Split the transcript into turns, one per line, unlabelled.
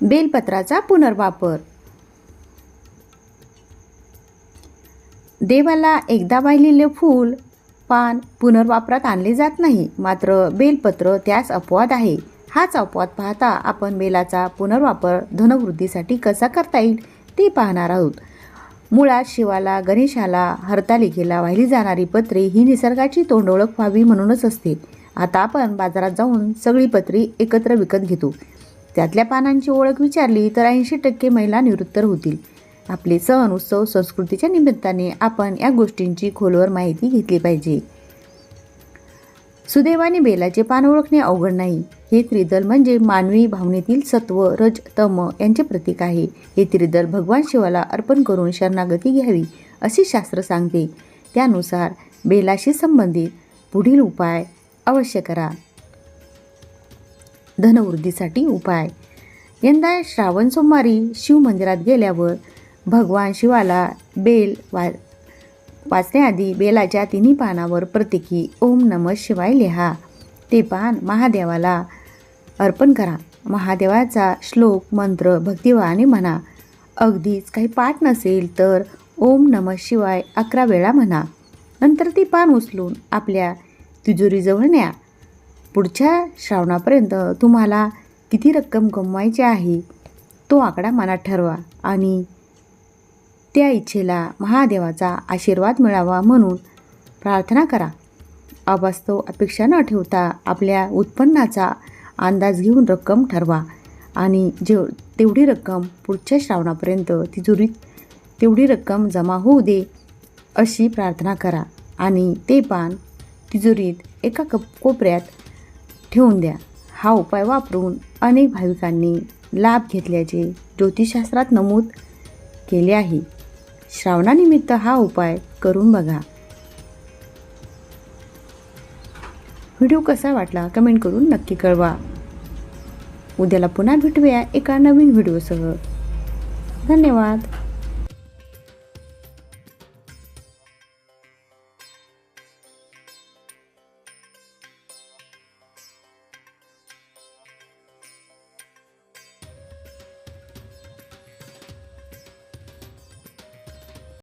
बेलपत्राचा पुनर्वापर. देवाला एकदा वाहिलेले फूल पान पुनर्वापरात आणले जात नाही. मात्र बेलपत्र त्यास अपवाद आहे. हाच अपवाद पाहता आपण बेलाचा पुनर्वापर धनवृद्धीसाठी कसा करता येईल ते पाहणार आहोत. मुळात शिवाला गणेशाला हरतालिकेला वाहिली जाणारी पत्रे ही निसर्गाची तोंडओळख व्हावी म्हणूनच असते. आता आपण बाजारात जाऊन सगळी पत्री एकत्र विकत घेतो. त्यातल्या पानांची ओळख विचारली तर ऐंशी टक्के महिला निवृत्तर होतील. आपले सण उत्सव संस्कृतीच्या निमित्ताने आपण या गोष्टींची खोलवर माहिती घेतली पाहिजे. सुदैवाने बेलाचे पान ओळखणे अवघड नाही. हे त्रिदल म्हणजे मानवी भावनेतील सत्व रज तम यांचे प्रतीक आहे. हे त्रिदल भगवान शिवाला अर्पण करून शरणागती घ्यावी असे शास्त्र सांगते. त्यानुसार बेलाशी संबंधित पुढील उपाय अवश्य करा. धनवृद्धीसाठी उपाय. यंदा श्रावण सोमवारी शिव मंदिरात गेल्यावर भगवान शिवाला बेल वा वाचण्याआधी बेलाच्या तिन्ही पानावर प्रत्येकी ओम नम शिवाय लिहा. ते पान महादेवाला अर्पण करा. महादेवाचा श्लोक मंत्र भक्तिभावाने म्हणा. अगदीच काही पाठ नसेल तर ओम नम शिवाय अकरा वेळा म्हणा. नंतर ती पान उचलून आपल्या तिजोरीजवळ न्या. पुढच्या श्रावणापर्यंत तुम्हाला किती रक्कम कमवायची आहे तो आकडा मनात ठरवा आणि त्या इच्छेला महादेवाचा आशीर्वाद मिळावा म्हणून प्रार्थना करा. अवास्तव अपेक्षा न ठेवता आपल्या उत्पन्नाचा अंदाज घेऊन रक्कम ठरवा आणि जेव तेवढी रक्कम पुढच्या श्रावणापर्यंत तिजोरीत तेवढी रक्कम जमा होऊ दे अशी प्रार्थना करा आणि ते पान तिजोरीत एका कप कोपऱ्यात ठेवून द्या. हा उपाय वापरून अनेक भाविकांनी लाभ घेतल्याचे ज्योतिषशास्त्रात नमूद केले आहे. श्रावणानिमित्त हा उपाय करून बघा. व्हिडिओ कसा वाटला कमेंट करून नक्की कळवा. उद्याला पुन्हा भेटूया एका नवीन व्हिडिओसह. धन्यवाद.